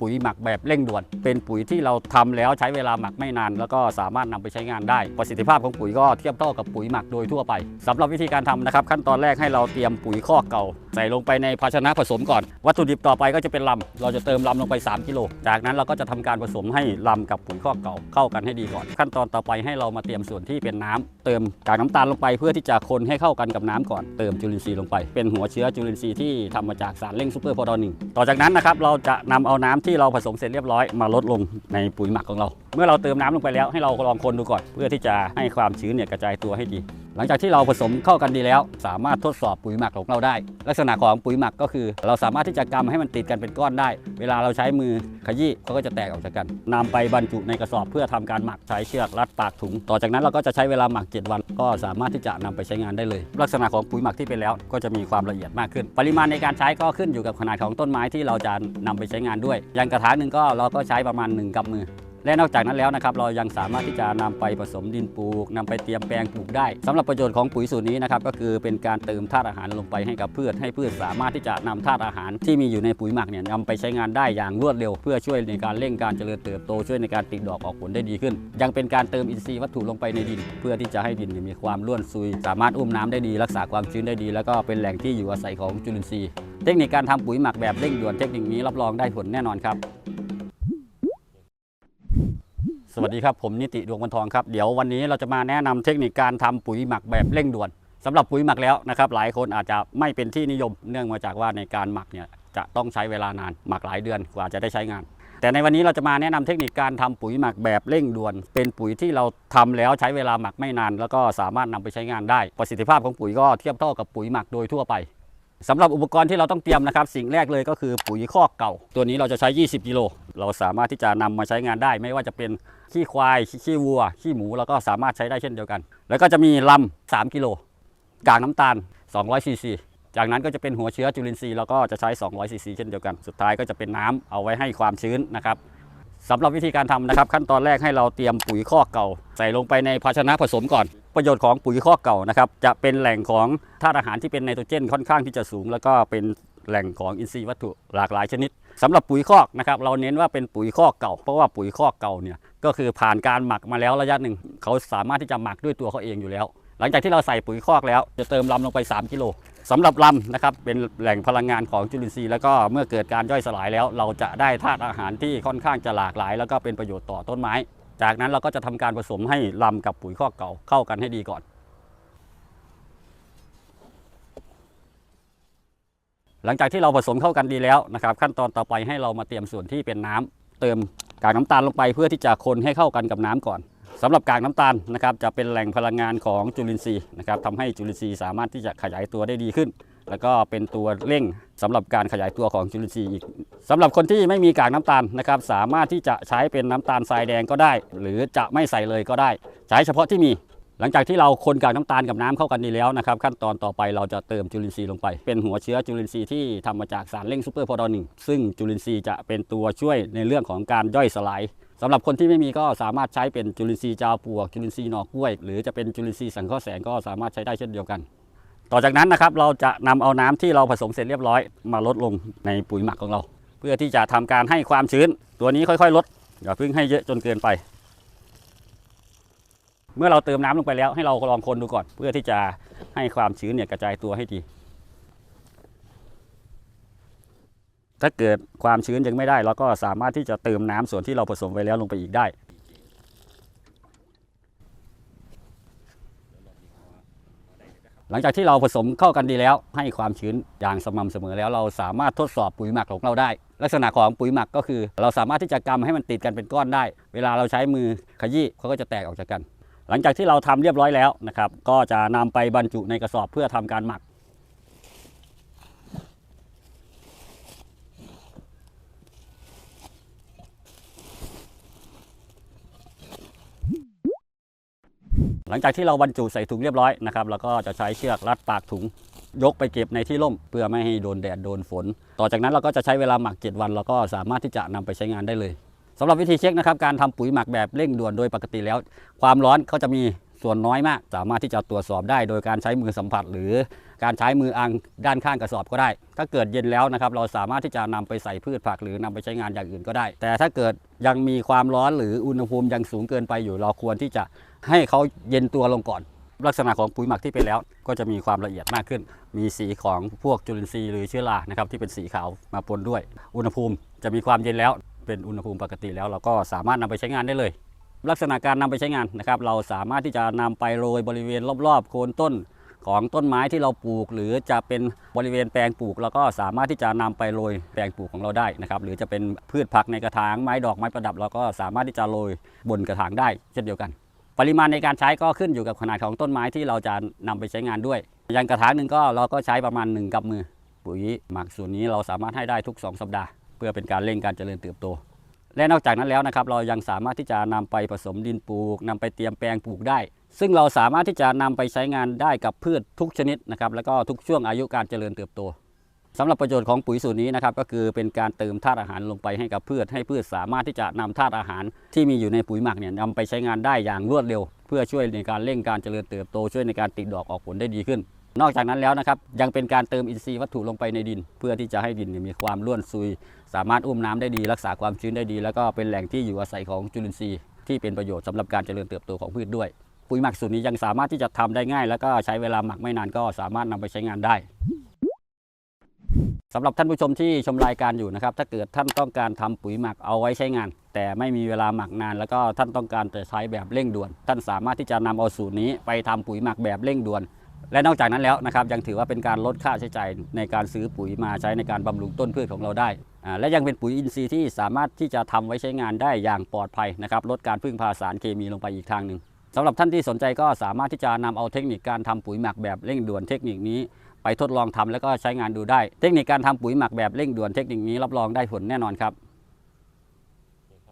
ปุ๋ยหมักแบบเร่งด่วน เป็นปุ๋ยที่เราทำแล้วใช้เวลาหมักไม่นาน แล้วก็สามารถนำไปใช้งานได้ ประสิทธิภาพของปุ๋ยก็เทียบเท่ากับปุ๋ยหมักโดยทั่วไปสำหรับวิธีการทำนะครับ ขั้นตอนแรกให้เราเตรียมปุ๋ยคอเก่า ใส่ลงไปในภาชนะผสมก่อน วัตถุดิบต่อไปก็จะเป็นลำเราจะเติมลำลงไป 3 กิโล จากนั้นเราก็จะทำการผสมให้ลำกับปุ๋ยคอเก่าเข้ากันให้ดีก่อน ขั้นตอนต่อไปให้เรามาเตรียมส่วนที่เป็นน้ำเติมกากน้ำตาลลงไปเพื่อที่จะคนให้เข้ากันกับน้ำก่อน เติมจุลินทรีย์ลงไป เป็นหัวเชื้อจุลินทรีย์ที่ทำมาจากสารเร่งซูเปอร์โพดอหนึ่งต่อจากนั้นนะครับเราจะนำเอาน้ำที่เราผสมเสร็จเรียบร้อยมาลดลงในปุ๋ยหมักของเรา เมื่อเราเติมน้ำลงไปแล้วให้เราลองคนดูก่อน เพื่อที่จะให้ความชื้นเนี่ยกระจายตัวให้ดี หลังจากที่เราผสมเข้ากันดีแล้ว สามารถทดสอบปุ๋ยหมักของเราได้ ลักษณะของปุ๋ยหมักก็คือ เราสามารถที่จะกำให้มันติดกันเป็นก้อนได้ เวลาเราใช้มือขยี้เขาก็จะแตกออกจากกันนำไปบรรจุในกระสอบเพื่อทำการหมักใช้เชือกรัดปากถุง ต่อจากนั้นเราก็จะใช้เวลาหมัก 7 วัน ก็สามารถที่จะนำไปใช้งานได้เลย ลักษณะของปุ๋ยหมักที่เป็นแล้วก็จะมีความละเอียดมากขึ้น ปริมาณในการใช้ก็ขึ้นอยู่กับขนาดของต้นไม้ที่เราจะนำไปใช้งานด้วยอย่างกระถางหนึ่งก็เราก็ใช้ประมาณ 1กำมือ และนอกจากนั้นแล้วนะครับเรายังสามารถที่จะนำไปผสมดินปลูกนำไปเตรียมแปลงปลูกได้สำหรับประโยชน์ของปุ๋ยสูตรนี้นะครับก็คือเป็นการเติมธาตุอาหารลงไปให้กับพืชให้พืชสามารถที่จะนำธาตุอาหารที่มีอยู่ในปุ๋ยหมักเนี่ยนำไปใช้งานได้อย่างรวดเร็ว เพื่อช่วยในการเร่งการเจริญเติบโตช่วยในการติดดอกออกผลได้ดีขึ้น ยังเป็นการเติมอินทรีย์วัตถุลงไปในดิน เพื่อที่จะให้ดินมีความร่วนซุย สามารถอุ้มน้ำได้ดี รักษาความชื้นได้ดี แล้วก็เป็นแหล่งที่อยู่อาศัยของจุลินทรีย์ เทคนิคการทำปุ๋ยหมักแบบเร่งด่วนเทคนิคนี้รับรองได้ผลแน่นอนครับ สวัสดีครับ ผมนิติดวงวันทองครับ เดี๋ยววันนี้เราจะมาแนะนำเทคนิคการทำปุ๋ยหมักแบบเร่งด่วนสำหรับปุ๋ยหมักแล้วนะครับหลายคนอาจจะไม่เป็นที่นิยม เนื่องมาจากว่าในการหมักเนี่ยจะต้องใช้เวลานานหมักหลายเดือนกว่าจะได้ใช้งาน แต่ในวันนี้เราจะมาแนะนำเทคนิคการทำปุ๋ยหมักแบบเร่งด่วน เป็นปุ๋ยที่เราทำแล้วใช้เวลาหมักไม่นาน แล้วก็สามารถนำไปใช้งานได้ประสิทธิภาพของปุ๋ยก็เทียบเท่ากับปุ๋ยหมักโดยทั่วไป สำหรับอุปกรณ์ที่เราต้องเตรียมนะครับ สิ่งแรกเลยก็คือปุ๋ยคอกเก่า ตัวนี้เราจะใช้ 20 กิโล เราสามารถที่จะนำมาใช้งานได้ ไม่ว่าจะเป็นขี้ควาย ขี้วัว ขี้หมูเราก็สามารถใช้ได้เช่นเดียวกัน แล้วก็จะมีลำ3กิโลกากน้ำตาล200ซีซีจากนั้นก็จะเป็นหัวเชื้อจุลินทรีย์แล้วก็จะใช้200ซีซีเช่นเดียวกัน สุดท้ายก็จะเป็นน้ำเอาไว้ให้ความชื้นนะครับ สำหรับวิธีการทำนะครับ ขั้นตอนแรกให้เราเตรียมปุ๋ยคอกเก่า ใส่ลงไปในภาชนะผสมก่อน ประโยชน์ของปุ๋ยคอกเก่านะครับจะเป็นแหล่งของธาตุอาหารที่เป็นไนโตรเจนค่อนข้างที่จะสูง แล้วก็เป็นแหล่งของอินทรีย์วัตถุหลากหลายชนิดสำหรับปุ๋ยคอกนะครับเราเน้นว่าเป็นปุ๋ยคอกเก่า เพราะว่าปุ๋ยคอกเก่าเนี่ยก็คือผ่านการหมักมาแล้วระยะหนึ่งเขาสามารถที่จะหมักด้วยตัวเขาเองอยู่แล้ว หลังจากที่เราใส่ปุ๋ยคอกแล้วจะเติมลำลงไป 3 กิโล สำหรับลำนะครับเป็นแหล่งพลังงานของจุลินทรีย์แล้วก็เมื่อเกิดการย่อยสลายแล้ว เราจะได้ธาตุอาหารที่ค่อนข้างจะหลากหลาย แล้วก็เป็นประโยชน์ต่อต้นไม้ จากนั้นเราก็จะทำการผสมให้ลำกับปุ๋ยคอเก่าเข้ากันให้ดีก่อน หลังจากที่เราผสมเข้ากันดีแล้วนะครับ ขั้นตอนต่อไปให้เรามาเตรียมส่วนที่เป็นน้ำเติมกากน้ำตาลลงไปเพื่อที่จะคนให้เข้ากันกับน้ำก่อน สำหรับกากน้ำตาลนะครับจะเป็นแหล่งพลังงานของจุลินทรีย์นะครับทำให้จุลินทรีย์สามารถที่จะขยายตัวได้ดีขึ้น แล้วก็เป็นตัวเร่งสำหรับการขยายตัวของจุลินทรีย์อีกสำหรับคนที่ไม่มีกากน้ำตาลนะครับสามารถที่จะใช้เป็นน้ำตาลทรายแดงก็ได้ หรือจะไม่ใส่เลยก็ได้ ใช้เฉพาะที่มีหลังจากที่เราคนกากน้ำตาลกับน้ำเข้ากันดีแล้วนะครับขั้นตอนต่อไปเราจะเติมจุลินทรีย์ลงไป เป็นหัวเชื้อจุลินทรีย์ที่ทำมาจากสารเร่งซูเปอร์โพดอหนึ่งซึ่งจุลินทรีย์จะเป็นตัวช่วยในเรื่องของการย่อยสลาย สำหรับคนที่ไม่มีก็สามารถใช้เป็นจุลินทรีย์จาวปวกจุลินทรีย์หนอกล้วย หรือจะเป็นจุลินทรีย์สังเคราะห์แสงก็สามารถใช้ได้เช่นเดียวกัน ต่อจากนั้นนะครับเราจะนำเอาน้ำที่เราผสมเสร็จเรียบร้อย มาลดลงในปุ๋ยหมักของเรา เพื่อที่จะทำการให้ความชื้น ตัวนี้ค่อยๆ ลดอย่าเพิ่งให้เยอะจนเกินไป เมื่อเราเติมน้ำลงไปแล้วให้เราลองคนดูก่อน เพื่อที่จะให้ความชื้นเนี่ยกระจายตัวให้ดี ถ้าเกิดความชื้นยังไม่ได้เราก็สามารถที่จะเติมน้ำส่วนที่เราผสมไว้แล้วลงไปอีกได้ หลังจากที่เราผสมเข้ากันดีแล้ว ให้ความชื้นอย่างสม่ำเสมอแล้วเราสามารถทดสอบปุ๋ยหมักของเราได้ ลักษณะของปุ๋ยหมักก็คือ เราสามารถที่จะกำให้มันติดกันเป็นก้อนได้ เวลาเราใช้มือขยี้เขาก็จะแตกออกจากกัน หลังจากที่เราทำเรียบร้อยแล้วนะครับก็จะนำไปบรรจุในกระสอบเพื่อทำการหมัก หลังจากที่เราบรรจุใส่ถุงเรียบร้อยนะครับเราก็จะใช้เชือกรัดปากถุงยกไปเก็บในที่ร่ม เพื่อไม่ให้โดนแดดโดนฝน ต่อจากนั้นเราก็จะใช้เวลาหมัก 7 วันเราก็สามารถที่จะนำไปใช้งานได้เลยสำหรับวิธีเช็คนะครับการทำปุ๋ยหมักแบบเร่งด่วนโดยปกติแล้ว ความร้อนเขาจะมี ส่วนน้อยมาก สามารถที่จะตรวจสอบได้โดยการใช้มือสัมผัส หรือการใช้มืออังด้านข้างกระสอบก็ได้ ถ้าเกิดเย็นแล้วนะครับเราสามารถที่จะนำไปใส่พืชผักหรือนำไปใช้งานอย่างอื่นก็ได้ แต่ถ้าเกิดยังมีความร้อนหรืออุณหภูมิยังสูงเกินไปอยู่ เราควรที่จะให้เขาเย็นตัวลงก่อน ลักษณะของปุ๋ยหมักที่เป็นแล้วก็จะมีความละเอียดมากขึ้น มีสีของพวกจุลินทรีย์หรือเชื้อรานะครับที่เป็นสีขาวมาปนด้วย อุณหภูมิจะมีความเย็นแล้ว เป็นอุณหภูมิปกติแล้ว เราก็สามารถนำไปใช้งานได้เลย ลักษณะการนำไปใช้งานนะครับ เราสามารถที่จะนำไปโรยบริเวณรอบๆ โคนต้นของต้นไม้ที่เราปลูก หรือจะเป็นบริเวณแปลงปลูกเราก็สามารถที่จะนำไปโรยแปลงปลูกของเราได้นะครับ หรือจะเป็นพืชผักในกระถางไม้ดอกไม้ประดับ เราก็สามารถที่จะโรยบนกระถางได้ เช่นเดียวกัน ปริมาณในการใช้ก็ขึ้นอยู่กับขนาดของต้นไม้ที่เราจะนำไปใช้งานด้วยอย่างกระถางหนึ่งก็เราก็ใช้ประมาณ1กับมือ ปุ๋ยหมักส่วนนี้เราสามารถให้ได้ทุก 2 สัปดาห์ เพื่อเป็นการเร่งการเจริญเติบโต และนอกจากนั้นแล้วนะครับเรายังสามารถที่จะนำไปผสมดินปลูกนำไปเตรียมแปลงปลูกได้ ซึ่งเราสามารถที่จะนำไปใช้งานได้กับพืชทุกชนิดนะครับแล้วก็ทุกช่วงอายุการเจริญเติบโตสำหรับประโยชน์ของปุ๋ยสูตรนี้นะครับก็คือเป็นการเติมธาตุอาหารลงไปให้กับพืช ให้พืชสามารถที่จะนำธาตุอาหารที่มีอยู่ในปุ๋ยหมักเนี่ยนำไปใช้งานได้อย่างรวดเร็ว เพื่อช่วยในการเร่งการเจริญเติบโตช่วยในการติดดอกออกผลได้ดีขึ้น นอกจากนั้นแล้วนะครับยังเป็นการเติมอินทรีย์วัตถุลงไปในดิน เพื่อที่จะให้ดินมีความร่วนซุย สามารถอุ้มน้ำได้ดี รักษาความชื้นได้ดี แล้วก็เป็นแหล่งที่อยู่อาศัยของจุลินทรีย์ที่เป็นประโยชน์สำหรับการเจริญเติบโตของพืชด้วย ปุ๋ยหมักสูตรนี้ยังสามารถที่จะทำได้ง่าย แล้วก็ใช้เวลาหมักไม่นานก็สามารถนำไปใช้งานได้สำหรับท่านผู้ชมที่ชมรายการอยู่นะครับ ถ้าเกิดท่านต้องการทำปุ๋ยหมักเอาไว้ใช้งาน แต่ไม่มีเวลาหมักนาน แล้วก็ท่านต้องการจะใช้แบบเร่งด่วน ท่านสามารถที่จะนำเอาสูตรนี้ไปทำปุ๋ยหมักแบบเร่งด่วน และนอกจากนั้นแล้วนะครับยังถือว่าเป็นการลดค่าใช้จ่ายในการซื้อปุ๋ยมาใช้ในการบำรุงต้นพืชของเราได้และยังเป็นปุ๋ยอินทรีย์ที่สามารถที่จะทำไว้ใช้งานได้อย่างปลอดภัยนะครับลดการพึ่งพาสารเคมีลงไปอีกทางหนึ่งสำหรับท่านที่สนใจก็สามารถที่จะนำเอาเทคนิคการทำปุ๋ยหมักแบบเร่งด่วนเทคนิคนี้ ไปทดลองทำแล้วก็ใช้งานดูได้ เทคนิคการทำปุ๋ยหมักแบบเร่งด่วนเทคนิคนี้รับรองได้ผลแน่นอนครับ